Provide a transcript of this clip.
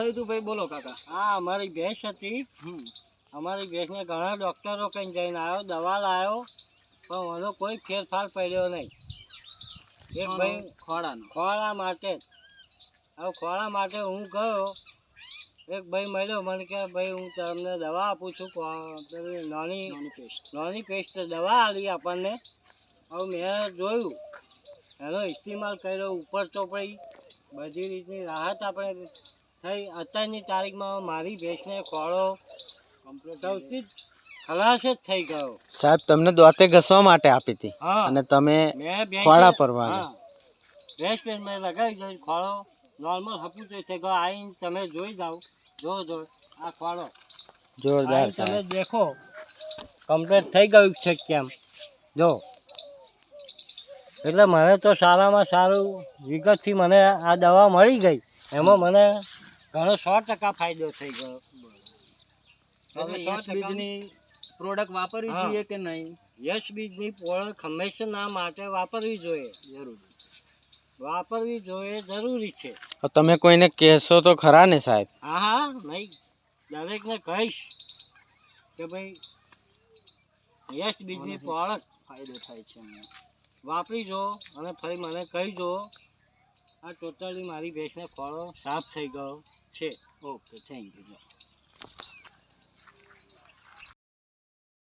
તું ભાઈ બોલો કાકા. હા અમારી ભેંસ હતી. અમારી ભેંસને ઘણા ડૉક્ટરો કંઈ જઈને આવ્યો દવા લાવ્યો પણ એનો કોઈ ફેરફાર પડ્યો નહીં. એક ભાઈ ખોળાનો. ખોળા માટે. હવે ખોળા માટે હું ગયો એક ભાઈ મળ્યો મને કે ભાઈ હું તમને દવા આપું છું નાની પેસ્ટ. નાની પેસ્ટ દવા આવી આપણને. હવે મેં જોયું એનો ઇસ્તેમાલ કર્યો ઉપર તો પછી બધી રીતની રાહત આપણે થઈ. અત્યારની તારીખમાં મારી ભેંસને ખોળો સૌથી ખલાસ જ થઈ ગયો. સાહેબ તમને દોતે ઘસવા માટે આપી હતી. અને તમે ખોળા પરવા ભેંસ ભેંસ મેં લગાવી દઉં ખોળો નોર્મલ હપું તો છે ગયો. આવીને તમે જોઈ જાઓ. જો જો. આ ખોળો. જોરદાર તમે દેખો. કમ્પ્લીટ થઈ ગયું છે કેમ? જો. એટલે મને તો સારામાં સારું વિગતથી મને આ દવા મળી ગઈ. એમાં મને ઘણો સો ટકા ફાયદો થઈ ગયો. યશ બીજની પ્રોડક્ટ વાપરવી જોઈએ કે નહીં? યશ બીજની પ્રોડક્ટ હંમેશા માટે વાપરવી જોઈએ. જરૂરી. વાપરવી જોઈએ જરૂરી છે. તમે કોઈને કહેશો તો ખરા ને સાહેબ? હા હા નહીં. દરેકને કહીશ કે ભાઈ યશ બીજની પ્રોડક્ટ ફાયદો થાય છે વાપરી જો અને ફરી મને કહી જો આ ટોટલી મારી ભેંસને ખોળો સાફ થઈ ગયો છે. Okay thank you.